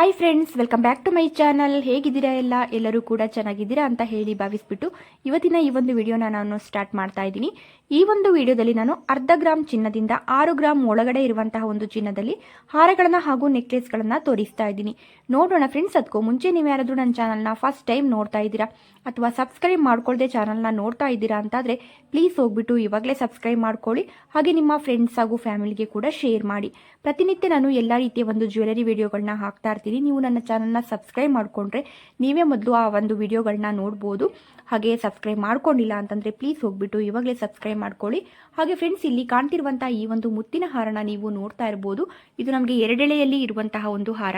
Hi friends welcome back to my channel ಹೇಗಿದ್ದೀರಾ ಎಲ್ಲ? ಎಲ್ಲರೂ ಕೂಡ ಚೆನ್ನಾಗಿದ್ದೀರಾ ಅಂತ ಹೇಳಿ ಭಾವಿಸ್ಬಿಟ್ಟು ಇವತ್ತಿನ ಈ ಒಂದು ವಿಡಿಯೋನ ನಾನು ಸ್ಟಾರ್ಟ್ ಮಾಡ್ತಾ ಇದ್ದೀನಿ. ಈ ಒಂದು ವಿಡಿಯೋದಲ್ಲಿ ನಾನು ಅರ್ಧ ಗ್ರಾಮ್ ಚಿನ್ನದಿಂದ ಆರು ಗ್ರಾಮ್ ಒಳಗಡೆ ಇರುವಂತಹ ಒಂದು ಚಿನ್ನದಲ್ಲಿ ಹಾರಗಳನ್ನು ಹಾಗೂ ನೆಕ್ಲೆಸ್ಗಳನ್ನು ತೋರಿಸ್ತಾ ಇದ್ದೀನಿ. ನೋಡೋಣ ಫ್ರೆಂಡ್ಸ್ ಅದಕ್ಕೂ ಮುಂಚೆ ನೀವು ಯಾರಾದರೂ ನನ್ನ ಚಾನಲ್ನ ಫಸ್ಟ್ ಟೈಮ್ ನೋಡ್ತಾ ಇದ್ದೀರಾ ಅಥವಾ ಸಬ್ಸ್ಕ್ರೈಬ್ ಮಾಡ್ಕೊಳ್ಳದೆ ಚಾನಲ್ನ ನೋಡ್ತಾ ಇದ್ದೀರಾ ಅಂತಾದರೆ ಪ್ಲೀಸ್ ಹೋಗ್ಬಿಟ್ಟು ಇವಾಗಲೇ ಸಬ್ಸ್ಕ್ರೈಬ್ ಮಾಡ್ಕೊಳ್ಳಿ. ಹಾಗೆ ನಿಮ್ಮ ಫ್ರೆಂಡ್ಸ್ ಹಾಗೂ ಫ್ಯಾಮಿಲಿಗೆ ಕೂಡ ಶೇರ್ ಮಾಡಿ. ಪ್ರತಿನಿತ್ಯ ನಾನು ಎಲ್ಲ ರೀತಿಯ ಒಂದು ಜ್ಯುವೆಲರಿ ವಿಡಿಯೋಗಳನ್ನ ಹಾಕ್ತಾ ಇರ್ತೀನಿ. ನೀವು ನನ್ನ ಚಾನಲ್ನ ಸಬ್ಸ್ಕ್ರೈಬ್ ಮಾಡಿಕೊಂಡ್ರೆ ನೀವೇ ಮೊದಲು ಆ ಒಂದು ವಿಡಿಯೋಗಳನ್ನ ನೋಡ್ಬೋದು. ಹಾಗೆ ಸಬ್ಸ್ಕ್ರೈಬ್ ಮಾಡ್ಕೊಂಡಿಲ್ಲ ಅಂತಂದರೆ ಪ್ಲೀಸ್ ಹೋಗ್ಬಿಟ್ಟು ಇವಾಗಲೇ ಸಬ್ಸ್ಕ್ರೈಬ್ ಮಾಡ್ಕೊಳ್ಳಿ. ಹಾಗೆ ಫ್ರೆಂಡ್ಸ್ ಇಲ್ಲಿ ಕಾಣ್ತಿರುವಂತಹ ಈ ಒಂದು ಮುತ್ತಿನ ಹಾರನ ನೀವು ನೋಡ್ತಾ ಇರ್ಬೋದು. ಇದು ನಮಗೆ ಎರಡೆಳೆಯಲ್ಲಿ ಇರುವಂತಹ ಒಂದು ಹಾರ.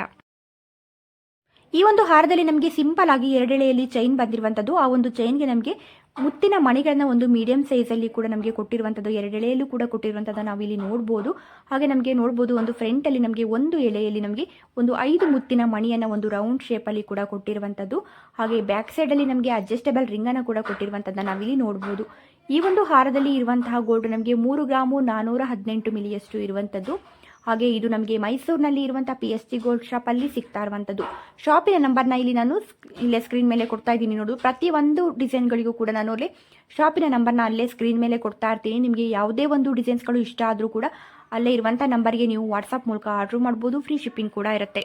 ಈ ಒಂದು ಹಾರದಲ್ಲಿ ನಮಗೆ ಸಿಂಪಲ್ ಆಗಿ ಎರಡೆಳೆಯಲ್ಲಿ ಚೈನ್ ಬಂದಿರುವಂಥದ್ದು ಆ ಒಂದು ಚೈನ್ಗೆ ನಮಗೆ ಮುತ್ತಿನ ಮಣಿಗಳನ್ನ ಒಂದು ಮೀಡಿಯಂ ಸೈಜ್ ಅಲ್ಲಿ ಕೂಡ ನಮಗೆ ಕೊಟ್ಟಿರುವಂತದ್ದು ಎರಡೆಳೆಯಲ್ಲೂ ಕೂಡ ಕೊಟ್ಟಿರುವಂಥದ್ದು ನಾವು ಇಲ್ಲಿ ನೋಡಬಹುದು ಹಾಗೆ ನಮಗೆ ನೋಡಬಹುದು ಒಂದು ಫ್ರಂಟ್ ಅಲ್ಲಿ ನಮಗೆ ಒಂದು ಎಳೆಯಲ್ಲಿ ನಮಗೆ ಒಂದು ಐದು ಮುತ್ತಿನ ಮಣಿಯನ್ನ ಒಂದು ರೌಂಡ್ ಅಲ್ಲಿ ಕೂಡ ಕೊಟ್ಟಿರುವಂತದ್ದು. ಹಾಗೆ ಬ್ಯಾಕ್ ಸೈಡ್ ಅಲ್ಲಿ ನಮಗೆ ಅಡ್ಜಸ್ಟಬಲ್ ಅನ್ನ ಕೂಡ ಕೊಟ್ಟಿರುವಂಥದ್ದನ್ನು ನಾವಿಲ್ಲಿ ನೋಡಬಹುದು ಈ ಒಂದು ಹಾರದಲ್ಲಿ ಇರುವಂತಹ ಗೋಲ್ಡ್ ನಮಗೆ ಮೂರು ಗ್ರಾಮು ನಾನೂರ ಹದಿನೆಂಟು ಮಿಲಿಯಷ್ಟು ಇರುವಂಥದ್ದು ಹಾಗೆ ಇದು ನಮಗೆ ಮೈಸೂರಿನಲ್ಲಿ ಇರುವಂಥ ಪಿ ಎಸ್ ಟಿ ಗೋಲ್ಡ್ ಶಾಪಲ್ಲಿ ಸಿಗ್ತಾ ಇರುವಂಥದ್ದು ಶಾಪಿನ ನಂಬರ್ನ ಇಲ್ಲಿ ನಾನು ಇಲ್ಲೇ ಸ್ಕ್ರೀನ್ ಮೇಲೆ ಕೊಡ್ತಾ ಇದ್ದೀನಿ ನೋಡು. ಪ್ರತಿ ಒಂದು ಡಿಸೈನ್ಗಳಿಗೂ ಕೂಡ ನಾನು ಅಲ್ಲಿ ಶಾಪಿನ ನಂಬರ್ನ ಅಲ್ಲೇ ಸ್ಕ್ರೀನ್ ಮೇಲೆ ಕೊಡ್ತಾ ಇರ್ತೀನಿ. ನಿಮಗೆ ಯಾವುದೇ ಒಂದು ಡಿಸೈನ್ಸ್ಗಳು ಇಷ್ಟ ಆದರೂ ಕೂಡ ಅಲ್ಲೇ ಇರುವಂಥ ನಂಬರ್ಗೆ ನೀವು ವಾಟ್ಸಪ್ ಮೂಲಕ ಆರ್ಡ್ರ್ ಮಾಡ್ಬೋದು. ಫ್ರೀ ಶಿಪ್ಪಿಂಗ್ ಕೂಡ ಇರುತ್ತೆ.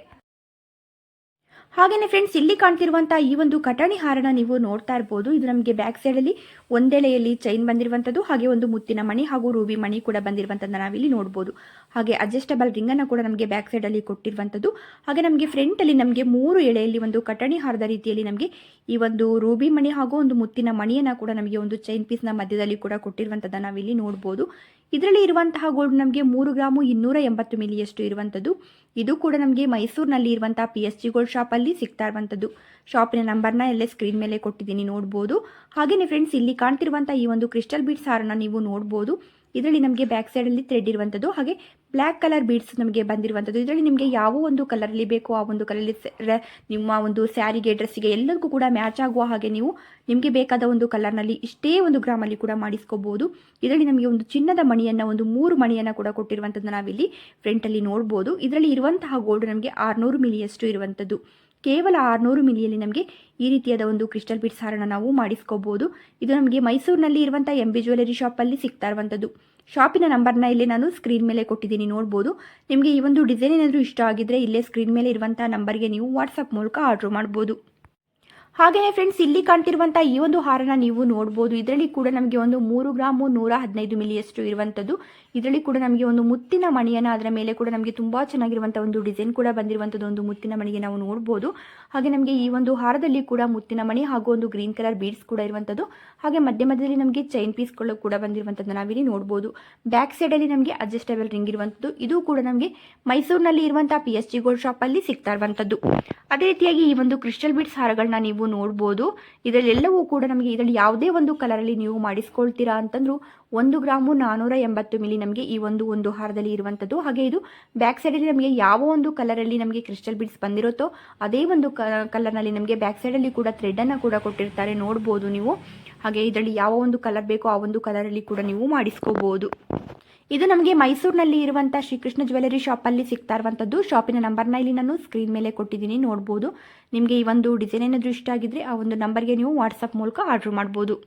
ಹಾಗೆಯೇ ಫ್ರೆಂಡ್ಸ್ ಇಲ್ಲಿ ಕಾಣ್ತಿರುವಂಥ ಈ ಒಂದು ಕಟಾಣಿ ಹಾರನ ನೀವು ನೋಡ್ತಾ ಇರ್ಬೋದು. ಇದು ನಮಗೆ ಬ್ಯಾಕ್ ಸೈಡಲ್ಲಿ ಒಂದೆಳೆಯಲ್ಲಿ ಚೈನ್ ಬಂದಿರುವಂಥದ್ದು ಹಾಗೆ ಒಂದು ಮುತ್ತಿನ ಮಣಿ ಹಾಗೂ ರೂಬಿ ಮಣಿ ಕೂಡ ಬಂದಿರುವಂಥದ್ದನ್ನ ನಾವಿಲ್ಲಿ ನೋಡ್ಬೋದು. ಹಾಗೆ ಅಡ್ಜಸ್ಟಬಲ್ ರಿಂಗನ್ನು ಕೂಡ ನಮಗೆ ಬ್ಯಾಕ್ ಸೈಡಲ್ಲಿ ಕೊಟ್ಟಿರುವಂಥದ್ದು ಹಾಗೆ ನಮಗೆ ಫ್ರಂಟಲ್ಲಿ ನಮಗೆ ಮೂರು ಎಳೆಯಲ್ಲಿ ಒಂದು ಕಟಾಣಿ ಹಾರದ ರೀತಿಯಲ್ಲಿ ನಮಗೆ ಈ ಒಂದು ರೂಬಿ ಮಣಿ ಹಾಗೂ ಒಂದು ಮುತ್ತಿನ ಮಣಿಯನ್ನು ಕೂಡ ನಮಗೆ ಒಂದು ಚೈನ್ ಪೀಸ್ನ ಮಧ್ಯದಲ್ಲಿ ಕೂಡ ಕೊಟ್ಟಿರುವಂಥದ್ದನ್ನು ನಾವಿಲ್ಲಿ ನೋಡ್ಬೋದು. ಇದರಲ್ಲಿ ಇರುವಂತಹ ಗೋಲ್ಡ್ ನಮಗೆ ಮೂರು ಗ್ರಾಮು ಇನ್ನೂರ ಎಂಬತ್ತು ಮಿಲಿಯಷ್ಟು ಇರುವಂಥದ್ದು. ಇದು ಕೂಡ ನಮಗೆ ಮೈಸೂರಿನಲ್ಲಿ ಇರುವಂತಹ ಪಿ ಎಸ್ ಜಿ ಗೋಲ್ಡ್ ಶಾಪಲ್ಲಿ ಸಿಗ್ತಾ ಇರುವಂಥದ್ದು. ಶಾಪಿನ ನಂಬರ್ನ ಎಲ್ಲೇ ಸ್ಕ್ರೀನ್ ಮೇಲೆ ಕೊಟ್ಟಿದ್ದೀನಿ, ನೋಡ್ಬೋದು. ಹಾಗೆಯೇ ಫ್ರೆಂಡ್ಸ್ ಇಲ್ಲಿ ಕಾಣ್ತಿರುವಂಥ ಈ ಒಂದು ಕ್ರಿಸ್ಟಲ್ ಬೀಟ್ಸ್ ಹಾರನ ನೀವು ನೋಡ್ಬೋದು. ಇದರಲ್ಲಿ ನಮಗೆ ಬ್ಯಾಕ್ ಸೈಡಲ್ಲಿ ಥ್ರೆಡ್ ಇರುವಂಥದ್ದು ಹಾಗೆ ಬ್ಲ್ಯಾಕ್ ಕಲರ್ ಬೀಡ್ಸ್ ನಮಗೆ ಬಂದಿರುವಂಥದ್ದು ಇದರಲ್ಲಿ ನಿಮಗೆ ಯಾವ ಒಂದು ಕಲರಲ್ಲಿ ಬೇಕೋ, ಆ ಒಂದು ಕಲರಲ್ಲಿ ನಿಮ್ಮ ಒಂದು ಸ್ಯಾರಿಗೆ ಡ್ರೆಸ್ಸಿಗೆ ಎಲ್ಲದಕ್ಕೂ ಕೂಡ ಮ್ಯಾಚ್ ಆಗುವ ಹಾಗೆ ನೀವು ನಿಮಗೆ ಬೇಕಾದ ಒಂದು ಕಲರ್ನಲ್ಲಿ ಇಷ್ಟೇ ಒಂದು ಗ್ರಾಮಲ್ಲಿ ಕೂಡ ಮಾಡಿಸ್ಕೋಬಹುದು ಇದರಲ್ಲಿ ನಮಗೆ ಒಂದು ಚಿನ್ನದ ಮಣಿಯನ್ನು, ಒಂದು ಮೂರು ಮಣಿಯನ್ನು ಕೂಡ ಕೊಟ್ಟಿರುವಂಥದ್ದು ನಾವಿಲ್ಲಿ ಫ್ರಂಟಲ್ಲಿ ನೋಡ್ಬೋದು. ಇದರಲ್ಲಿ ಇರುವಂತಹ ಗೋಲ್ಡ್ ನಮಗೆ ಆರುನೂರು ಮಿಲಿಯಷ್ಟು ಇರುವಂಥದ್ದು ಕೇವಲ ಆರುನೂರು ಮಿಲಿಯಲ್ಲಿ ನಮಗೆ ಈ ರೀತಿಯಾದ ಒಂದು ಕ್ರಿಸ್ಟಲ್ ಬೀಡ್ಸ್ ಹಾರನ್ನು ನಾವು ಮಾಡಿಸ್ಕೋಬಹುದು ಇದು ನಮಗೆ ಮೈಸೂರಿನಲ್ಲಿ ಇರುವಂಥ ಎಂ ಬಿ ಜ್ಯುವೆಲರಿ ಶಾಪಲ್ಲಿ ಸಿಗ್ತಾ ಇರುವಂಥದ್ದು ಶಾಪಿನ ನಂಬರ್ನ ಇಲ್ಲಿ ನಾನು ಸ್ಕ್ರೀನ್ ಮೇಲೆ ಕೊಟ್ಟಿದ್ದೀನಿ, ನೋಡ್ಬೋದು. ನಿಮಗೆ ಈ ಒಂದು ಡಿಸೈನ್ ಏನಾದರೂ ಇಷ್ಟ ಆಗಿದ್ರೆ ಇಲ್ಲೇ ಸ್ಕ್ರೀನ್ ಮೇಲೆ ಇರುವಂಥ ನಂಬರ್ಗೆ ನೀವು ವಾಟ್ಸಪ್ ಮೂಲಕ ಆರ್ಡ್ರ್ ಮಾಡ್ಬೋದು. ಹಾಗೆಯೇ ಫ್ರೆಂಡ್ಸ್ ಇಲ್ಲಿ ಕಾಣ್ತಿರುವಂತಹ ಈ ಒಂದು ಹಾರನ ನೀವು ನೋಡಬಹುದು ಇದರಲ್ಲಿ ಕೂಡ ನಮಗೆ ಒಂದು ಮೂರು ಗ್ರಾಮು ನೂರ ಹದಿನೈದು ಮಿಲಿಯಷ್ಟು ಇರುವಂತದ್ದು. ಇದರಲ್ಲಿ ಕೂಡ ನಮಗೆ ಒಂದು ಮುತ್ತಿನ ಮಣಿಯನ್ನು ಅದರ ಮೇಲೆ ಕೂಡ ನಮಗೆ ತುಂಬಾ ಚೆನ್ನಾಗಿರುವಂತಹ ಒಂದು ಡಿಸೈನ್ ಕೂಡ ಬಂದಿರುವಂತದ್ದು ಒಂದು ಮುತ್ತಿನ ಮಣಿಗೆ ನಾವು ನೋಡಬಹುದು ಹಾಗೆ ನಮಗೆ ಈ ಒಂದು ಹಾರದಲ್ಲಿ ಕೂಡ ಮುತ್ತಿನ ಮಣಿ ಹಾಗೂ ಒಂದು ಗ್ರೀನ್ ಕಲರ್ ಬೀಡ್ಸ್ ಕೂಡ ಇರುವಂತದ್ದು. ಹಾಗೆ ಮಧ್ಯ ಮಧ್ಯದಲ್ಲಿ ನಮಗೆ ಚೈನ್ ಪೀಸ್ಗಳು ಕೂಡ ಬಂದಿರುವಂತದ್ದು ನಾವಿಲ್ಲಿ ನೋಡಬಹುದು ಬ್ಯಾಕ್ ಸೈಡ್ ಅಲ್ಲಿ ನಮಗೆ ಅಡ್ಜಸ್ಟೇಬಲ್ ರಿಂಗ್ ಇರುವಂಥದ್ದು ಇದು ಕೂಡ ನಮಗೆ ಮೈಸೂರಿನಲ್ಲಿ ಇರುವಂತಹ ಪಿ ಎಸ್ ಜಿ ಗೋಲ್ಡ್ ಶಾಪಲ್ಲಿ ಸಿಗ್ತಾ ಇರುವಂತದ್ದು. ಅದೇ ರೀತಿಯಾಗಿ ಈ ಒಂದು ಕ್ರಿಸ್ಟಲ್ ಬೀಡ್ಸ್ ಹಾರಗಳನ್ನ ನೀವು ನೋಡ್ಬೋದು. ಇದರಲ್ಲೆಲ್ಲವೂ ಕೂಡ ನಮಗೆ ಇದರಲ್ಲಿ ಯಾವುದೇ ಒಂದು ಕಲರಲ್ಲಿ ನೀವು ಮಾಡಿಸ್ಕೊಳ್ತೀರಾ ಅಂತಂದ್ರು ಒಂದು ಗ್ರಾಮು ನಾನೂರ ಎಂಬತ್ತು ಮಿಲಿ ನಮಗೆ ಈ ಒಂದು ಒಂದು ಹಾರದಲ್ಲಿ ಇರುವಂಥದ್ದು. ಹಾಗೆ ಇದು ಬ್ಯಾಕ್ ಸೈಡಲ್ಲಿ ನಮಗೆ ಯಾವ ಒಂದು ಕಲರಲ್ಲಿ ನಮಗೆ ಕ್ರಿಸ್ಟಲ್ ಬೀಡ್ಸ್ ಬಂದಿರುತ್ತೋ ಅದೇ ಒಂದು ಕಲರ್ನಲ್ಲಿ ನಮಗೆ ಬ್ಯಾಕ್ ಸೈಡಲ್ಲಿ ಕೂಡ ಥ್ರೆಡನ್ನು ಕೂಡ ಕೊಟ್ಟಿರ್ತಾರೆ. ನೋಡ್ಬೋದು ನೀವು. ಹಾಗೆ ಇದರಲ್ಲಿ ಯಾವ ಒಂದು ಕಲರ್ ಬೇಕೋ ಆ ಒಂದು ಕಲರಲ್ಲಿ ಕೂಡ ನೀವು ಮಾಡಿಸ್ಕೋಬಹುದು ಇದು ನಮಗೆ ಮೈಸೂರಿನಲ್ಲಿ ಇರುವಂಥ ಶ್ರೀಕೃಷ್ಣ ಜ್ಯುವೆಲರಿ ಶಾಪಲ್ಲಿ ಸಿಗ್ತಾ ಇರುವಂಥದ್ದು ಶಾಪಿನ ನಂಬರ್ನ ಇಲ್ಲಿ ನಾನು ಸ್ಕ್ರೀನ್ ಮೇಲೆ ಕೊಟ್ಟಿದ್ದೀನಿ ನೋಡಬಹುದು ನಿಮಗೆ ಈ ಒಂದು ಡಿಸೈನ್ ಏನಾದರೂ ಇಷ್ಟ ಆಗಿದ್ರೆ ಆ ಒಂದು ನಂಬರ್ಗೆ ನೀವು ವಾಟ್ಸಪ್ ಮೂಲಕ ಆರ್ಡರ್ ಮಾಡ್ಬೋದು.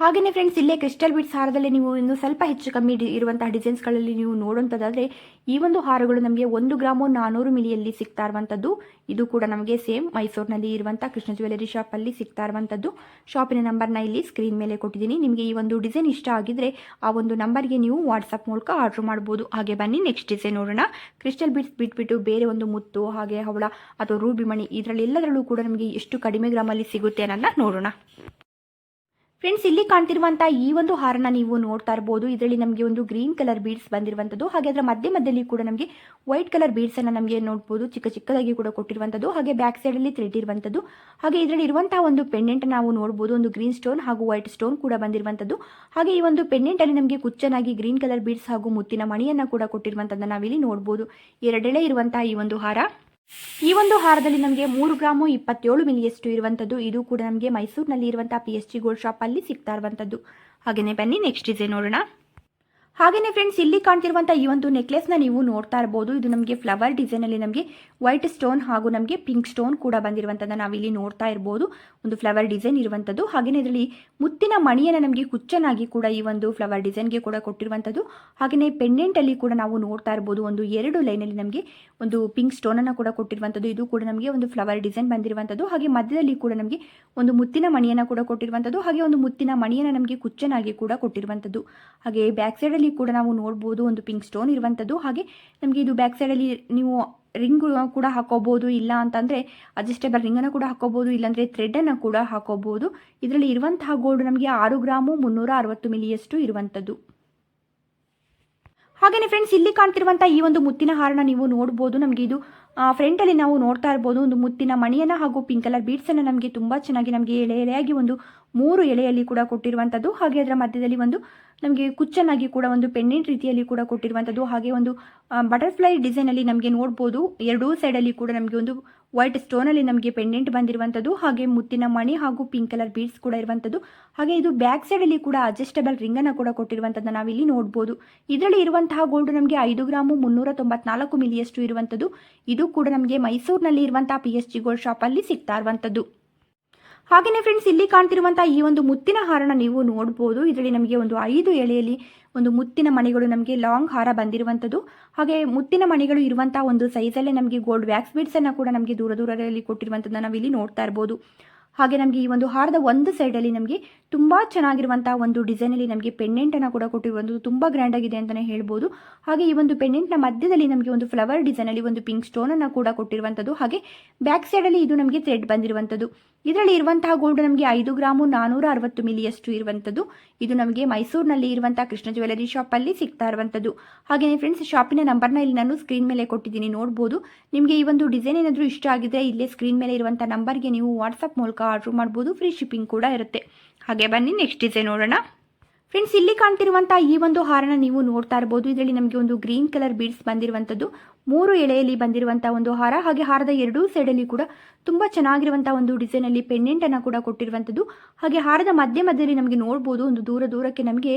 ಹಾಗೆಯೇ ಫ್ರೆಂಡ್ಸ್ ಇಲ್ಲೇ ಕ್ರಿಸ್ಟಲ್ ಬಿಟ್ಸ್ ಹಾರದಲ್ಲಿ ನೀವು ಇನ್ನು ಸ್ವಲ್ಪ ಹೆಚ್ಚು ಕಮ್ಮಿ ಇರುವಂತಹ ಡಿಸೈನ್ಸ್ಗಳಲ್ಲಿ ನೀವು ನೋಡುವಂಥದ್ದಾದರೆ, ಈ ಒಂದು ಹಾರಗಳು ನಮಗೆ ಒಂದು ಗ್ರಾಮು ನಾನ್ನೂರು ಮಿಲಿಯಲ್ಲಿ ಸಿಗ್ತಾ ಇರುವಂಥದ್ದು. ಇದು ಕೂಡ ನಮಗೆ ಸೇಮ್ ಮೈಸೂರಿನಲ್ಲಿ ಇರುವಂಥ ಕೃಷ್ಣ ಜ್ಯುವೆಲರಿ ಶಾಪಲ್ಲಿ ಸಿಗ್ತಾ ಇರುವಂಥದ್ದು. ಶಾಪಿನ ನಂಬರ್ನ ಇಲ್ಲಿ ಸ್ಕ್ರೀನ್ ಮೇಲೆ ಕೊಟ್ಟಿದ್ದೀನಿ. ನಿಮಗೆ ಈ ಒಂದು ಡಿಸೈನ್ ಇಷ್ಟ ಆಗಿದ್ರೆ ಆ ಒಂದು ನಂಬರ್ಗೆ ನೀವು ವಾಟ್ಸಪ್ ಮೂಲಕ ಆರ್ಡ್ರ್ ಮಾಡ್ಬೋದು. ಹಾಗೆ ಬನ್ನಿ ನೆಕ್ಸ್ಟ್ ಡಿಸೈನ್ ನೋಡೋಣ. ಕ್ರಿಸ್ಟಲ್ ಬಿಟ್ಸ್ ಬಿಟ್ಬಿಟ್ಟು ಬೇರೆ ಒಂದು ಮುತ್ತು, ಹಾಗೆ ಹವಳ ಅಥವಾ ರೂಬಿ ಮಣಿ ಇದರಲ್ಲಿ ಎಲ್ಲದರಲ್ಲೂ ಕೂಡ ನಮಗೆ ಎಷ್ಟು ಕಡಿಮೆ ಗ್ರಾಮಲ್ಲಿ ಸಿಗುತ್ತೆ ಅನ್ನೋದನ್ನ ನೋಡೋಣ. ಫ್ರೆಂಡ್ಸ್ ಇಲ್ಲಿ ಕಾಣ್ತಿರುವಂತಹ ಈ ಒಂದು ಹಾರನ ನೀವು ನೋಡ್ತಾ ಇರಬಹುದು ಇದರಲ್ಲಿ ನಮಗೆ ಒಂದು ಗ್ರೀನ್ ಕಲರ್ ಬೀಡ್ಸ್ ಬಂದಿರುವಂತದ್ದು. ಹಾಗೆ ಅದರ ಮಧ್ಯ ಮಧ್ಯದಲ್ಲಿ ಕೂಡ ನಮಗೆ ವೈಟ್ ಕಲರ್ ಬೀಡ್ಸ್ ಅನ್ನ ನಮಗೆ ನೋಡಬಹುದು ಚಿಕ್ಕ ಚಿಕ್ಕದಾಗಿ ಕೂಡ ಕೊಟ್ಟಿರುವಂತದ್ದು. ಹಾಗೆ ಬ್ಯಾಕ್ ಸೈಡ್ ಅಲ್ಲಿ ತ್ರೆಡ್ ಹಾಗೆ ಇದರಲ್ಲಿ ಇರುವಂತಹ ಒಂದು ಪೆಂಡೆಂಟ್ ನಾವು ನೋಡಬಹುದು ಒಂದು ಗ್ರೀನ್ ಸ್ಟೋನ್ ಹಾಗೂ ವೈಟ್ ಸ್ಟೋನ್ ಕೂಡ ಬಂದಿರುವಂತದ್ದು. ಹಾಗೆ ಈ ಒಂದು ಪೆಂಡೆಂಟ್ ಅಲ್ಲಿ ನಮಗೆ ಕುಚ್ಚನಾಗಿ ಗ್ರೀನ್ ಕಲರ್ ಬೀಡ್ಸ್ ಹಾಗೂ ಮುತ್ತಿನ ಮಣಿಯನ್ನ ಕೂಡ ಕೊಟ್ಟಿರುವಂತದ್ದನ್ನ ನಾವಿಲ್ಲಿ ನೋಡಬಹುದು ಎರಡೆಳೆ ಇರುವಂತಹ ಈ ಒಂದು ಹಾರ. ಈ ಒಂದು ಹಾರದಲ್ಲಿ ನಮಗೆ ಮೂರು ಗ್ರಾಮು ಇಪ್ಪತ್ತೇಳು ಮಿಲಿಯಷ್ಟು ಇರುವಂಥದ್ದು. ಇದು ಕೂಡ ನಮಗೆ ಮೈಸೂರಿನಲ್ಲಿ ಇರುವಂಥ ಪಿ ಎಸ್ ಜಿ ಗೋಲ್ಡ್ ಶಾಪಲ್ಲಿ ಸಿಗ್ತಾ ಇರುವಂಥದ್ದು. ಹಾಗೆಯೇ ಬನ್ನಿ ನೆಕ್ಸ್ಟ್ ಡಿಸೈನ್ ನೋಡೋಣ. ಹಾಗೆಯೇ ಫ್ರೆಂಡ್ಸ್ ಇಲ್ಲಿ ಕಾಣ್ತಿರುವಂಥ ಈ ಒಂದು ನೆಕ್ಲೆಸ್ನ ನೀವು ನೋಡ್ತಾ ಇರ್ಬೋದು. ಇದು ನಮಗೆ ಫ್ಲವರ್ ಡಿಸೈನಲ್ಲಿ ನಮಗೆ ವೈಟ್ ಸ್ಟೋನ್ ಹಾಗೂ ನಮಗೆ ಪಿಂಕ್ ಸ್ಟೋನ್ ಕೂಡ ಬಂದಿರುವಂಥದ್ದು ನಾವಿಲ್ಲಿ ನೋಡ್ತಾ ಇರ್ಬೋದು. ಒಂದು ಫ್ಲವರ್ ಡಿಸೈನ್ ಇರುವಂಥದ್ದು ಹಾಗೆಯೇ ಇದರಲ್ಲಿ ಮುತ್ತಿನ ಮಣಿಯನ್ನು ನಮಗೆ ಕುಚ್ಚನಾಗಿ ಕೂಡ ಈ ಒಂದು ಫ್ಲವರ್ ಡಿಸೈನ್ಗೆ ಕೂಡ ಕೊಟ್ಟಿರುವಂಥದ್ದು ಹಾಗೆಯೇ ಪೆಂಡೆಂಟಲ್ಲಿ ಕೂಡ ನಾವು ನೋಡ್ತಾ ಇರ್ಬೋದು. ಒಂದು ಎರಡು ಲೈನಲ್ಲಿ ನಮಗೆ ಒಂದು ಪಿಂಕ್ ಸ್ಟೋನನ್ನು ಕೂಡ ಕೊಟ್ಟಿರುವಂಥದ್ದು ಇದು ಕೂಡ ನಮಗೆ ಒಂದು ಫ್ಲವರ್ ಡಿಸೈನ್ ಬಂದಿರುವಂಥದ್ದು ಹಾಗೆ ಮಧ್ಯದಲ್ಲಿ ಕೂಡ ನಮಗೆ ಒಂದು ಮುತ್ತಿನ ಮಣಿಯನ್ನು ಕೂಡ ಕೊಟ್ಟಿರುವಂಥದ್ದು ಹಾಗೆ ಒಂದು ಮುತ್ತಿನ ಮಣಿಯನ್ನು ನಮಗೆ ಕುಚ್ಚನಾಗಿ ಕೂಡ ಕೊಟ್ಟಿರುವಂಥದ್ದು ಹಾಗೆ ಬ್ಯಾಕ್ ಸೈಡಲ್ಲಿ ಕೂಡ ನಾವು ನೋಡ್ಬೋದು, ಒಂದು ಪಿಂಕ್ ಸ್ಟೋನ್ ಇರುವಂಥದ್ದು ಹಾಗೆ ನಮಗೆ ಇದು ಬ್ಯಾಕ್ ಸೈಡಲ್ಲಿ ನೀವು ರಿಂಗ್ ಕೂಡ ಹಾಕೋಬಹುದು ಇಲ್ಲ ಅಂತಂದರೆ ಅಡ್ಜಸ್ಟೇಬಲ್ ರಿಂಗನ್ನು ಕೂಡ ಹಾಕೋಬಹುದು ಇಲ್ಲಾಂದರೆ ಥ್ರೆಡನ್ನು ಕೂಡ ಹಾಕೋಬಹುದು ಇದರಲ್ಲಿ ಇರುವಂತಹ ಗೋಲ್ಡ್ ನಮಗೆ ಆರು ಗ್ರಾಮು ಮುನ್ನೂರ ಅರವತ್ತು ಮಿಲಿಯಷ್ಟು ಇರುವಂಥದ್ದು ಹಾಗೆಯೇ ಫ್ರೆಂಡ್ಸ್ ಇಲ್ಲಿ ಕಾಣ್ತಿರುವಂಥ ಈ ಒಂದು ಮುತ್ತಿನ ಹಾರನ ನೀವು ನೋಡ್ಬೋದು. ನಮಗೆ ಇದು ಫ್ರಂಟಲ್ಲಿ ನಾವು ನೋಡ್ತಾ ಇರ್ಬೋದು. ಒಂದು ಮುತ್ತಿನ ಮಣಿಯನ್ನು ಹಾಗೂ ಪಿಂಕ್ ಕಲರ್ ಬೀಡ್ಸನ್ನು ನಮಗೆ ತುಂಬ ಚೆನ್ನಾಗಿ, ನಮಗೆ ಎಳೆ ಎಳೆಯಾಗಿ ಒಂದು ಮೂರು ಎಳೆಯಲ್ಲಿ ಕೂಡ ಕೊಟ್ಟಿರುವಂಥದ್ದು ಹಾಗೆ ಅದರ ಮಧ್ಯದಲ್ಲಿ ಒಂದು, ನಮಗೆ ಕುಚ್ಚನಾಗಿ ಕೂಡ ಒಂದು ಪೆಂಡೆಂಟ್ ರೀತಿಯಲ್ಲಿ ಕೂಡ ಕೊಟ್ಟಿರುವಂಥದ್ದು ಹಾಗೆ ಒಂದು ಬಟರ್ಫ್ಲೈ ಡಿಸೈನಲ್ಲಿ ನಮಗೆ ನೋಡ್ಬೋದು. ಎರಡೂ ಸೈಡಲ್ಲಿ ಕೂಡ ನಮಗೆ ಒಂದು ವೈಟ್ ಸ್ಟೋನಲ್ಲಿ ನಮಗೆ ಪೆಂಡೆಂಟ್ ಬಂದಿರುವಂಥದ್ದು ಹಾಗೆ ಮುತ್ತಿನ ಮಣಿ ಹಾಗೂ ಪಿಂಕ್ ಕಲರ್ ಬೀಡ್ಸ್ ಕೂಡ ಇರುವಂಥದ್ದು ಹಾಗೆ ಇದು ಬ್ಯಾಕ್ ಸೈಡಲ್ಲಿ ಕೂಡ ಅಡ್ಜಸ್ಟಬಲ್ ರಿಂಗನ್ನು ಕೂಡ ಕೊಟ್ಟಿರುವಂಥದ್ದು ನಾವಿಲ್ಲಿ ನೋಡ್ಬೋದು. ಇದರಲ್ಲಿ ಇರುವಂತಹ ಗೋಲ್ಡ್ ನಮಗೆ ಐದು ಗ್ರಾಮು ಮುನ್ನೂರ ತೊಂಬತ್ನಾಲ್ಕು ಮಿಲಿಯಷ್ಟು ಇರುವಂಥದ್ದು ಇದು ಕೂಡ ನಮಗೆ ಮೈಸೂರಿನಲ್ಲಿ ಇರುವಂತಹ ಪಿ ಎಸ್ ಜಿ ಗೋಲ್ಡ್ ಶಾಪಲ್ಲಿ ಸಿಗ್ತಾ ಇರುವಂಥದ್ದು ಹಾಗೆಯೇ ಫ್ರೆಂಡ್ಸ್ ಇಲ್ಲಿ ಕಾಣ್ತಿರುವಂಥ ಈ ಒಂದು ಮುತ್ತಿನ ಹಾರನ ನೀವು ನೋಡ್ಬೋದು. ಇದರಲ್ಲಿ ನಮಗೆ ಒಂದು ಐದು ಎಳೆಯಲ್ಲಿ ಒಂದು ಮುತ್ತಿನ ಮಣಿಗಳು ನಮಗೆ ಲಾಂಗ್ ಹಾರ ಬಂದಿರುವಂಥದ್ದು. ಹಾಗೆ ಮುತ್ತಿನ ಮಣಿಗಳು ಇರುವಂಥ ಒಂದು ಸೈಜಲ್ಲೇ ನಮಗೆ ಗೋಲ್ಡ್ ವ್ಯಾಕ್ಸ್ ಬೀಡ್ಸನ್ನು ಕೂಡ ನಮಗೆ ದೂರ ದೂರದಲ್ಲಿ ಕೊಟ್ಟಿರುವಂಥದ್ದನ್ನು ನಾವಿಲ್ಲಿ ನೋಡ್ತಾ ಇರ್ಬೋದು. ಹಾಗೆ ನಮಗೆ ಈ ಒಂದು ಹಾರದ ಒಂದು ಸೈಡಲ್ಲಿ ನಮಗೆ ತುಂಬ ಚೆನ್ನಾಗಿರುವಂಥ ಒಂದು ಡಿಸೈನಲ್ಲಿ ನಮಗೆ ಪೆಂಡೆಂಟನ್ನು ಕೂಡ ಕೊಟ್ಟಿರುವಂಥದ್ದು ತುಂಬ ಗ್ರ್ಯಾಂಡ್ ಆಗಿದೆ ಅಂತಲೇ ಹೇಳ್ಬೋದು. ಹಾಗೆ ಈ ಒಂದು ಪೆಂಡೆಂಟ್ನ ಮಧ್ಯದಲ್ಲಿ ನಮಗೆ ಒಂದು ಫ್ಲವರ್ ಡಿಸೈನಲ್ಲಿ ಒಂದು ಪಿಂಕ್ ಸ್ಟೋನನ್ನು ಕೂಡ ಕೊಟ್ಟಿರುವಂಥದ್ದು ಹಾಗೆ ಬ್ಯಾಕ್ ಸೈಡಲ್ಲಿ ಇದು ನಮಗೆ ಥ್ರೆಡ್ ಬಂದಿರುವಂಥದ್ದು ಇದರಲ್ಲಿ ಇರುವಂತಹ ಗೋಲ್ಡ್ ನಮಗೆ ಐದು ಗ್ರಾಮು ನಾನೂರ ಅರವತ್ತು ಮಿಲಿಯಷ್ಟು ಇರುವಂಥದ್ದು ಇದು ನಮಗೆ ಮೈಸೂರಿನಲ್ಲಿ ಇರುವಂತಹ ಕೃಷ್ಣ ಜ್ಯುವೆಲರಿ ಶಾಪಲ್ಲಿ ಸಿಗ್ತಾ ಇರುವಂಥದ್ದು ಹಾಗೆಯೇ ಫ್ರೆಂಡ್ಸ್ ಶಾಪಿನ ನಂಬರ್ನ ಇಲ್ಲಿ ನಾನು ಸ್ಕ್ರೀನ್ ಮೇಲೆ ಕೊಟ್ಟಿದ್ದೀನಿ, ನೋಡ್ಬೋದು. ನಿಮಗೆ ಈ ಒಂದು ಡಿಸೈನ್ ಏನಾದರೂ ಇಷ್ಟ ಆಗಿದೆ ಇಲ್ಲೇ ಸ್ಕ್ರೀನ್ ಮೇಲೆ ಇರುವಂಥ ನಂಬರ್ಗೆ ನೀವು ವಾಟ್ಸಪ್ ಮೂಲಕ ಆರ್ಡ್ರ್ ಮಾಡ್ಬೋದು ಫ್ರೀ ಶಿಪ್ಪಿಂಗ್ ಕೂಡ ಇರುತ್ತೆ. ಹಾಗೆ ಬನ್ನಿ ನೆಕ್ಸ್ಟ್ ಡಿಸೈನ್ ನೋಡೋಣ. ಫ್ರೆಂಡ್ಸ್ ಇಲ್ಲಿ ಕಾಣ್ತಿರುವಂಥ ಈ ಒಂದು ಹಾರನ ನೀವು ನೋಡ್ತಾ ಇರ್ಬೋದು. ಇದರಲ್ಲಿ ನಮಗೆ ಒಂದು ಗ್ರೀನ್ ಕಲರ್ ಬೀಡ್ಸ್ ಬಂದಿರುವಂಥದ್ದು ಮೂರು ಎಳೆಯಲ್ಲಿ ಬಂದಿರುವಂಥ ಒಂದು ಹಾರ, ಹಾಗೆ ಹಾರದ ಎರಡೂ ಸೈಡಲ್ಲಿ ಕೂಡ ತುಂಬ ಚೆನ್ನಾಗಿರುವಂಥ ಒಂದು ಡಿಸೈನಲ್ಲಿ ಪೆಂಡೆಂಟನ್ನು ಕೂಡ ಕೊಟ್ಟಿರುವಂಥದ್ದು ಹಾಗೆ ಹಾರದ ಮಧ್ಯ ಮಧ್ಯದಲ್ಲಿ ನಮಗೆ ನೋಡ್ಬೋದು, ಒಂದು ದೂರ ದೂರಕ್ಕೆ ನಮಗೆ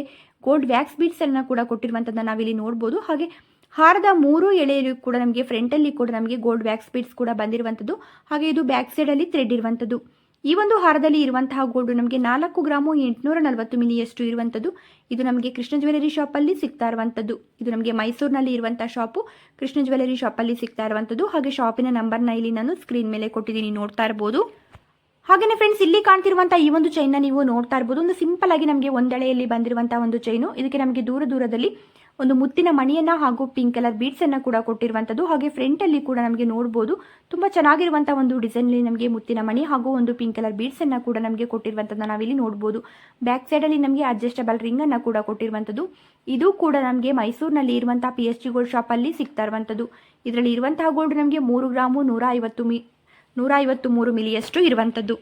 ಗೋಲ್ಡ್ ವ್ಯಾಕ್ಸ್ ಬೀಡ್ಸನ್ನು ಕೂಡ ಕೊಟ್ಟಿರುವಂಥದ್ದನ್ನು ನಾವಿಲ್ಲಿ ನೋಡ್ಬೋದು. ಹಾಗೆ ಹಾರದ ಮೂರು ಎಳೆಯಲ್ಲೂ ಕೂಡ ನಮಗೆ ಫ್ರಂಟಲ್ಲಿ ಕೂಡ ನಮಗೆ ಗೋಲ್ಡ್ ವ್ಯಾಕ್ಸ್ ಬೀಡ್ಸ್ ಕೂಡ ಬಂದಿರುವಂಥದ್ದು ಹಾಗೆ ಇದು ಬ್ಯಾಕ್ ಸೈಡಲ್ಲಿ ಥ್ರೆಡ್ ಇರುವಂಥದ್ದು ಈ ಒಂದು ಹಾರದಲ್ಲಿ ಇರುವಂತಹ ಗೋಲ್ಡ್ ನಮಗೆ ನಾಲ್ಕು ಗ್ರಾಮು ಎಂಟುನೂರ ನಲವತ್ತು ಮಿಲಿಯಷ್ಟು ಇರುವಂಥದ್ದು. ಇದು ನಮಗೆ ಕೃಷ್ಣ ಜ್ಯುವೆಲರಿ ಶಾಪಲ್ಲಿ ಸಿಗ್ತಾ ಇರುವಂಥದ್ದು. ಇದು ನಮಗೆ ಮೈಸೂರಿನಲ್ಲಿ ಇರುವಂಥ ಶಾಪು ಕೃಷ್ಣ ಜ್ಯುವೆಲರಿ ಶಾಪಲ್ಲಿ ಸಿಗ್ತಾ ಇರುವಂಥದ್ದು. ಹಾಗೆ ಶಾಪಿನ ನಂಬರ್ನ ಇಲ್ಲಿ ನಾನು ಸ್ಕ್ರೀನ್ ಮೇಲೆ ಕೊಟ್ಟಿದ್ದೀನಿ, ನೋಡ್ತಾ ಇರ್ಬೋದು. ಹಾಗೆಯೇ ಫ್ರೆಂಡ್ಸ್ ಇಲ್ಲಿ ಕಾಣ್ತಿರುವಂಥ ಈ ಒಂದು ಚೈನ್ನ ನೀವು ನೋಡ್ತಾ ಇರ್ಬೋದು. ಒಂದು ಸಿಂಪಲ್ ಆಗಿ ನಮಗೆ ಒಂದೆಳೆಯಲ್ಲಿ ಬಂದಿರುವಂಥ ಒಂದು ಚೈನು ಇದಕ್ಕೆ ನಮಗೆ ದೂರ ದೂರದಲ್ಲಿ ಒಂದು ಮುತ್ತಿನ ಮಣಿಯನ್ನ ಹಾಗೂ ಪಿಂಕ್ ಕಲರ್ ಬೀಡ್ಸ್ ಅನ್ನ ಕೂಡ ಕೊಟ್ಟಿರುವಂಥದ್ದು ಹಾಗೆ ಫ್ರಂಟ್ ಅಲ್ಲಿ ಕೂಡ ನಮಗೆ ನೋಡಬಹುದು ತುಂಬಾ ಚೆನ್ನಾಗಿರುವಂತ ಒಂದು ಡಿಸೈನ್ ನಮಗೆ ಮುತ್ತಿನ ಮಣಿ ಹಾಗೂ ಒಂದು ಪಿಂಕ್ ಕಲರ್ ಬೀಡ್ಸ್ ಅನ್ನ ಕೂಡ ನಮಗೆ ಕೊಟ್ಟಿರುವಂಥದ್ದು ನಾವಿಲ್ಲಿ ನೋಡಬಹುದು ಬ್ಯಾಕ್ ಸೈಡ್ ಅಲ್ಲಿ ನಮಗೆ ಅಡ್ಜಸ್ಟಬಲ್ ರಿಂಗ್ ಅನ್ನ ಕೂಡ ಕೊಟ್ಟಿರುವಂಥದ್ದು ಇದು ಕೂಡ ನಮಗೆ ಮೈಸೂರಿನಲ್ಲಿ ಇರುವಂತಹ P H G gold shop ಅಲ್ಲಿ ಸಿಗ್ತಾ ಇರುವಂಥದ್ದು ಇದರಲ್ಲಿ ಇರುವಂತಹ ಗೋಲ್ಡ್ ನಮಗೆ ಮೂರು ಗ್ರಾಮು ನೂರ ಐವತ್ತು ಮಿ ನೂರ ಐವತ್ತು ಮೂರು ಮಿಲಿಯಷ್ಟು ಇರುವಂಥದ್ದು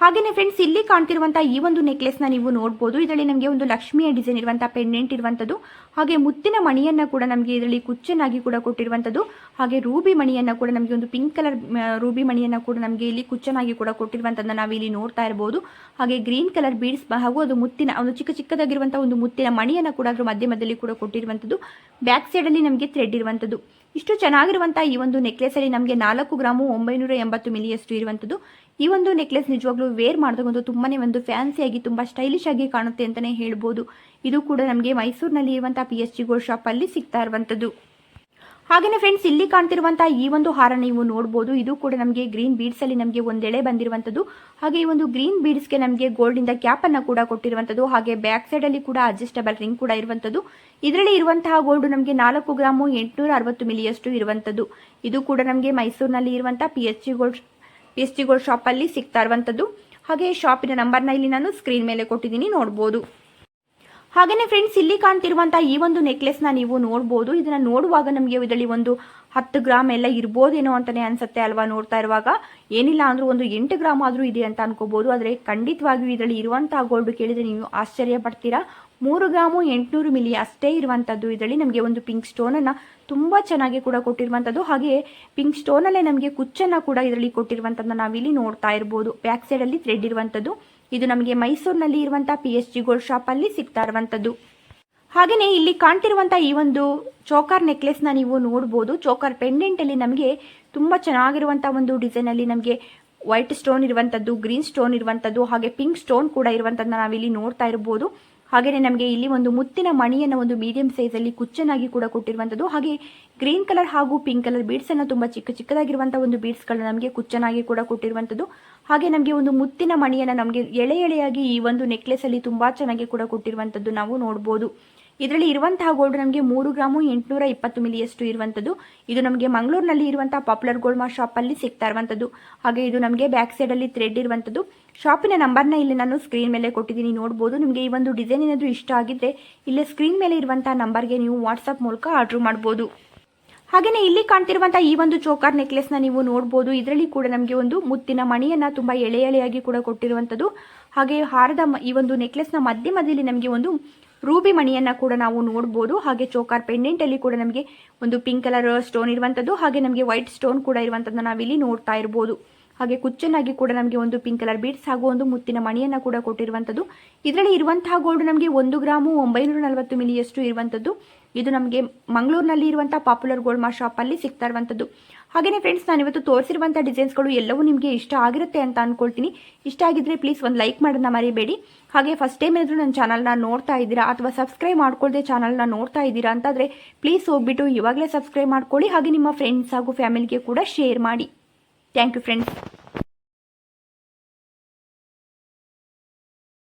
ಹಾಗೆಯೇ ಫ್ರೆಂಡ್ಸ್ ಇಲ್ಲಿ ಕಾಣ್ತಿರುವಂತಹ ಈ ಒಂದು ನೆಕ್ಲೆಸ್ನ ನೀವು ನೋಡಬಹುದು ಇದರಲ್ಲಿ ನಮಗೆ ಒಂದು ಲಕ್ಷ್ಮಿಯ ಡಿಸೈನ್ ಇರುವಂತಹ ಪೆಂಡೆಂಟ್ ಇರುವಂಥದ್ದು ಹಾಗೆ ಮುತ್ತಿನ ಮಣಿಯನ್ನ ಕೂಡ ನಮಗೆ ಇದರಲ್ಲಿ ಕುಚ್ಚನಾಗಿ ಕೂಡ ಕೊಟ್ಟಿರುವಂತದ್ದು, ಹಾಗೆ ರೂಬಿ ಮಣಿಯನ್ನ ಕೂಡ ನಮಗೆ ಒಂದು ಪಿಂಕ್ ಕಲರ್ ರೂಬಿ ಮಣಿಯನ್ನು ಕೂಡ ನಮಗೆ ಇಲ್ಲಿ ಕುಚ್ಚನಾಗಿ ಕೂಡ ಕೊಟ್ಟಿರುವಂಥದ್ದನ್ನು ನಾವು ಇಲ್ಲಿ ನೋಡ್ತಾ ಇರಬಹುದು ಹಾಗೆ ಗ್ರೀನ್ ಕಲರ್ ಬೀಡ್ಸ್ ಹಾಗೂ ಅದು ಮುತ್ತಿನ, ಒಂದು ಚಿಕ್ಕ ಚಿಕ್ಕದಾಗಿರುವಂತಹ ಒಂದು ಮುತ್ತಿನ ಮಣಿಯನ್ನ ಕೂಡ ಅದರ ಮಧ್ಯ ಮಧ್ಯದಲ್ಲಿ ಕೂಡ ಕೊಟ್ಟಿರುವಂತದ್ದು. ಬ್ಯಾಕ್ ಸೈಡ್ ಅಲ್ಲಿ ನಮಗೆ ಥ್ರೆಡ್ ಇರುವಂತದ್ದು. ಇಷ್ಟು ಚೆನ್ನಾಗಿರುವಂತಹ ಈ ಒಂದು ನೆಕ್ಲೆಸಲ್ಲಿ ನಮಗೆ ನಾಲ್ಕು ಗ್ರಾಮು ಒಂಬೈನೂರ ಎಂಬತ್ತು ಮಿಲಿಯಷ್ಟು ಇರುವಂಥದ್ದು ಈ ಒಂದು ನೆಕ್ಲೆಸ್ ನಿಜವಾಗ್ಲೂ ವೇರ್ ಮಾಡಿದಾಗ ಒಂದು ತುಂಬಾ ಒಂದು ತುಂಬಾ ಸ್ಟೈಲಿಶ್ ಆಗಿ ಕಾಣುತ್ತೆ ಅಂತಾನೆ ಹೇಳ್ಬೋದು. ಇದು ಕೂಡ ನಮಗೆ ಮೈಸೂರಿನಲ್ಲಿ ಇರುವಂತಹ ಪಿ ಎಸ್ ಜಿ ಗೋಲ್ಡ್ ಶಾಪಲ್ಲಿ ಸಿಗ್ತಾ ಇರುವಂತದ್ದು. ಹಾಗೆಯೇ ಫ್ರೆಂಡ್ಸ್ ಇಲ್ಲಿ ಕಾಣ್ತಿರುವಂತಹ ಈ ಒಂದು ಹಾರ ನೀವು ನೋಡಬಹುದು ಇದು ಕೂಡ ನಮಗೆ ಗ್ರೀನ್ ಬೀಡ್ಸ್ ಅಲ್ಲಿ ನಮಗೆ ಒಂದೆಳೆ ಬಂದಿರುವಂತದ್ದು. ಹಾಗೆ ಈ ಒಂದು ಗ್ರೀನ್ ಬೀಡ್ಸ್ಗೆ ನಮಗೆ ಗೋಲ್ಡ್ ಇಂದ ಕ್ಯಾಪ್ ಅನ್ನ ಕೂಡ ಕೊಟ್ಟಿರುವಂತದ್ದು. ಹಾಗೆ ಬ್ಯಾಕ್ ಸೈಡ್ ಅಲ್ಲಿ ಕೂಡ ಅಡ್ಜಸ್ಟಬಲ್ ರಿಂಗ್ ಕೂಡ ಇರುವಂತದ್ದು. ಇದರಲ್ಲಿ ಇರುವಂತಹ ಗೋಲ್ಡ್ ನಮಗೆ ನಾಲ್ಕು ಗ್ರಾಮು ಎಂಟುನೂರ ಅರವತ್ತು ಮಿಲಿಯಷ್ಟು ಇರುವಂತದ್ದು. ಇದು ಕೂಡ ನಮಗೆ ಮೈಸೂರಿನಲ್ಲಿ ಇರುವಂತಹ P H G gold S G gold ಶಾಪಲ್ಲಿ ಸಿಗ್ತಾ ಇರುವಂಥದ್ದು ಹಾಗೆ ಶಾಪಿನ ನಂಬರ್ನ ಇಲ್ಲಿ ನಾನು ಸ್ಕ್ರೀನ್ ಮೇಲೆ ಕೊಟ್ಟಿದ್ದೀನಿ, ನೋಡ್ಬೋದು. ಹಾಗೆಯೇ ಫ್ರೆಂಡ್ಸ್ ಇಲ್ಲಿ ಕಾಣ್ತಿರುವಂತಹ ಈ ಒಂದು ನೆಕ್ಲೆಸ್ನ ನೀವು ನೋಡ್ಬೋದು. ಇದನ್ನ ನೋಡುವಾಗ ನಮಗೆ ಇದರಲ್ಲಿ ಒಂದು ಹತ್ತು ಗ್ರಾಮ್ ಎಲ್ಲ ಇರ್ಬೋದೇನೋ ಅಂತಾನೆ ಅನ್ಸುತ್ತೆ ಅಲ್ವಾ ನೋಡ್ತಾ ಇರುವಾಗ. ಏನಿಲ್ಲ ಅಂದ್ರೂ ಒಂದು ಎಂಟು ಗ್ರಾಮ್ ಆದ್ರೂ ಇದೆ ಅಂತ ಅನ್ಕೋಬಹುದು ಆದರೆ ಖಂಡಿತವಾಗಿಯೂ ಇದರಲ್ಲಿ ಇರುವಂತಹ ಗೋಲ್ಡ್ ಕೇಳಿದ್ರೆ ನೀವು ಆಶ್ಚರ್ಯ ಪಡ್ತೀರಾ. ಮೂರು ಗ್ರಾಮು ಎಂಟುನೂರು ಮಿಲಿ ಅಷ್ಟೇ ಇರುವಂಥದ್ದು ಇದರಲ್ಲಿ ನಮಗೆ ಒಂದು ಪಿಂಕ್ ಸ್ಟೋನನ್ನು ತುಂಬ ಚೆನ್ನಾಗಿ ಕೂಡ ಕೊಟ್ಟಿರುವಂಥದ್ದು ಹಾಗೆ ಪಿಂಕ್ ಸ್ಟೋನಲ್ಲೇ ನಮಗೆ ಕುಚ್ಚನ್ನು ಕೂಡ ಇದರಲ್ಲಿ ಕೊಟ್ಟಿರುವಂಥದ್ದನ್ನ ನಾವಿಲ್ಲಿ ನೋಡ್ತಾ ಇರ್ಬೋದು. ಬ್ಯಾಕ್ ಸೈಡಲ್ಲಿ ಥ್ರೆಡ್ ಇರುವಂಥದ್ದು ಇದು ನಮಗೆ ಮೈಸೂರಿನಲ್ಲಿ ಇರುವಂಥ ಪಿ ಎಚ್ ಜಿ ಗೋಲ್ಡ್ ಶಾಪಲ್ಲಿ ಸಿಗ್ತಾ ಇರುವಂಥದ್ದು ಹಾಗೆಯೇ ಇಲ್ಲಿ ಕಾಣ್ತಿರುವಂಥ ಈ ಒಂದು ಚೋಕರ್ ನೆಕ್ಲೆಸ್ನ ನೀವು ನೋಡ್ಬೋದು. ಚೋಕರ್ ಪೆಂಡೆಂಟಲ್ಲಿ ನಮಗೆ ತುಂಬ ಚೆನ್ನಾಗಿರುವಂಥ ಒಂದು ಡಿಸೈನಲ್ಲಿ ನಮಗೆ ವೈಟ್ ಸ್ಟೋನ್ ಇರುವಂಥದ್ದು ಗ್ರೀನ್ ಸ್ಟೋನ್ ಇರುವಂಥದ್ದು ಹಾಗೆ ಪಿಂಕ್ ಸ್ಟೋನ್ ಕೂಡ ಇರುವಂಥದ್ದನ್ನ ನಾವಿಲ್ಲಿ ನೋಡ್ತಾ ಇರ್ಬೋದು. ಹಾಗೆಯೇ ನಮಗೆ ಇಲ್ಲಿ ಒಂದು ಮುತ್ತಿನ ಮಣಿಯನ್ನು ಒಂದು ಮೀಡಿಯಂ ಸೈಜಲ್ಲಿ ಕುಚ್ಚನಾಗಿ ಕೂಡ ಕೊಟ್ಟಿರುವಂಥದ್ದು. ಹಾಗೆ ಗ್ರೀನ್ ಕಲರ್ ಹಾಗೂ ಪಿಂಕ್ ಕಲರ್ ಬೀಡ್ಸನ್ನು ತುಂಬಾ ಚಿಕ್ಕ ಚಿಕ್ಕದಾಗಿರುವಂತಹ ಒಂದು ಬೀಡ್ಸ್ಗಳನ್ನ ನಮಗೆ ಕುಚ್ಚನಾಗಿ ಕೂಡ ಕೊಟ್ಟಿರುವಂಥದ್ದು. ಹಾಗೆ ನಮಗೆ ಒಂದು ಮುತ್ತಿನ ಮಣಿಯನ್ನು ನಮಗೆ ಎಳೆ ಎಳೆಯಾಗಿ ಈ ಒಂದು ನೆಕ್ಲೆಸ್ ಅಲ್ಲಿ ತುಂಬಾ ಚೆನ್ನಾಗಿ ಕೂಡ ಕೊಟ್ಟಿರುವಂಥದ್ದು ನಾವು ನೋಡ್ಬೋದು. ಇದರಲ್ಲಿ ಇರುವಂತಹ ಗೋಲ್ಡ್ ನಮಗೆ ಮೂರು ಗ್ರಾಮು ಎಂಟುನೂರ ಇಪ್ಪತ್ತು ಮಿಲಿಯಷ್ಟು ಇರುವಂಥದ್ದು. ಇದು ನಮಗೆ ಮಂಗಳೂರಿನಲ್ಲಿ ಇರುವಂತಹ ಪಾಪ್ಯುಲರ್ ಗೋಲ್ಡ್ ಮಾರ್ ಶಾಪಲ್ಲಿ ಸಿಗ್ತಾ ಇರುವಂಥದ್ದು. ಹಾಗೆ ಇದು ನಮಗೆ ಬ್ಯಾಕ್ ಸೈಡಲ್ಲಿ ಥ್ರೆಡ್ ಇರುವಂಥದ್ದು. ಶಾಪಿನ ನಂಬರ್ನ ಇಲ್ಲಿ ನಾನು ಸ್ಕ್ರೀನ್ ಮೇಲೆ ಕೊಟ್ಟಿದ್ದೀನಿ, ನೋಡ್ಬೋದು. ನಿಮಗೆ ಈ ಒಂದು ಡಿಸೈನ್ ಏನಾದರೂ ಇಷ್ಟ ಆಗಿದ್ದರೆ ಇಲ್ಲೇ ಸ್ಕ್ರೀನ್ ಮೇಲೆ ಇರುವಂತಹ ನಂಬರ್ಗೆ ನೀವು ವಾಟ್ಸಪ್ ಮೂಲಕ ಆರ್ಡರ್ ಮಾಡ್ಬೋದು. ಹಾಗೆಯೇ ಇಲ್ಲಿ ಕಾಣ್ತಿರುವಂತಹ ಈ ಒಂದು ಚೋಕರ್ ನೆಕ್ಲೆಸ್ನ ನೀವು ನೋಡಬಹುದು ಇದರಲ್ಲಿ ಕೂಡ ನಮಗೆ ಒಂದು ಮುತ್ತಿನ ಮಣಿಯನ್ನು ತುಂಬ ಎಳೆ ಎಳೆಯಾಗಿ ಕೂಡ ಕೊಟ್ಟಿರುವಂಥದ್ದು. ಹಾಗೆ ಹಾರದ ಈ ಒಂದು ನೆಕ್ಲೆಸ್ನ ಮಧ್ಯ ಮಧ್ಯದಲ್ಲಿ ನಮಗೆ ಒಂದು ರೂಬಿ ಮಣಿಯನ್ನು ಕೂಡ ನಾವು ನೋಡ್ಬೋದು. ಹಾಗೆ ಚೋಕರ್ ಪೆಂಡೆಂಟಲ್ಲಿ ಕೂಡ ನಮಗೆ ಒಂದು ಪಿಂಕ್ ಕಲರ್ ಸ್ಟೋನ್ ಇರುವಂಥದ್ದು ಹಾಗೆ ನಮಗೆ ವೈಟ್ ಸ್ಟೋನ್ ಕೂಡ ಇರುವಂಥದ್ದನ್ನ ನಾವಿಲ್ಲಿ ನೋಡ್ತಾ ಇರ್ಬೋದು. ಹಾಗೆ ಕುಚ್ಚನಾಗಿ ಕೂಡ ನಮಗೆ ಒಂದು ಪಿಂಕ್ ಕಲರ್ ಬೀಡ್ಸ್ ಹಾಗೂ ಒಂದು ಮುತ್ತಿನ ಮಣಿಯನ್ನು ಕೂಡ ಕೊಟ್ಟಿರುವಂಥದ್ದು ಇದರಲ್ಲಿ ಇರುವಂತಹ ಗೋಲ್ಡ್ ನಮಗೆ ಒಂದು ಗ್ರಾಮು ಒಂಬೈನೂರ ನಲವತ್ತು ಮಿಲಿಯಷ್ಟು ಇರುವಂಥದ್ದು ಇದು ನಮಗೆ ಮಂಗಳೂರಿನಲ್ಲಿ ಇರುವಂಥ ಪಾಪ್ಯುಲರ್ ಗೋಲ್ಡ್ ಮಾರ್ ಶಾಪಲ್ಲಿ ಸಿಗ್ತಾ ಇರುವಂಥದ್ದು ಹಾಗೆಯೇ ಫ್ರೆಂಡ್ಸ್ ನಾನು ಇವತ್ತು ತೋರಿಸಿರುವಂಥ ಡಿಸೈನ್ಸ್ಗಳು ಎಲ್ಲವೂ ನಿಮಗೆ ಇಷ್ಟ ಆಗಿರುತ್ತೆ ಅಂತ ಅಂದ್ಕೊಳ್ತೀನಿ ಇಷ್ಟ ಆಗಿದ್ರೆ ಪ್ಲೀಸ್ ಒಂದು ಲೈಕ್ ಮಾಡೋದನ್ನ ಮರಿಬೇಡಿ. ಹಾಗೆ ಫಸ್ಟ್ ಟೈಮ್ ಏನಾದರೂ ನನ್ನ ಚಾನಲ್ನ ನೋಡ್ತಾ ಇದ್ದೀರಾ ಅಥವಾ ಸಬ್ಸ್ಕ್ರೈಬ್ ಮಾಡ್ಕೊಳ್ಳದೆ ಚಾನಲ್ನ ನೋಡ್ತಾ ಇದ್ದೀರಾ ಅಂತಾದರೆ ಪ್ಲೀಸ್ ಹೋಗ್ಬಿಟ್ಟು ಇವಾಗಲೇ ಸಬ್ಸ್ಕ್ರೈಬ್ ಮಾಡ್ಕೊಳ್ಳಿ. ಹಾಗೆ ನಿಮ್ಮ ಫ್ರೆಂಡ್ಸ್ ಹಾಗೂ ಫ್ಯಾಮಿಲಿಗೆ ಕೂಡ ಶೇರ್ ಮಾಡಿ. Thank you friends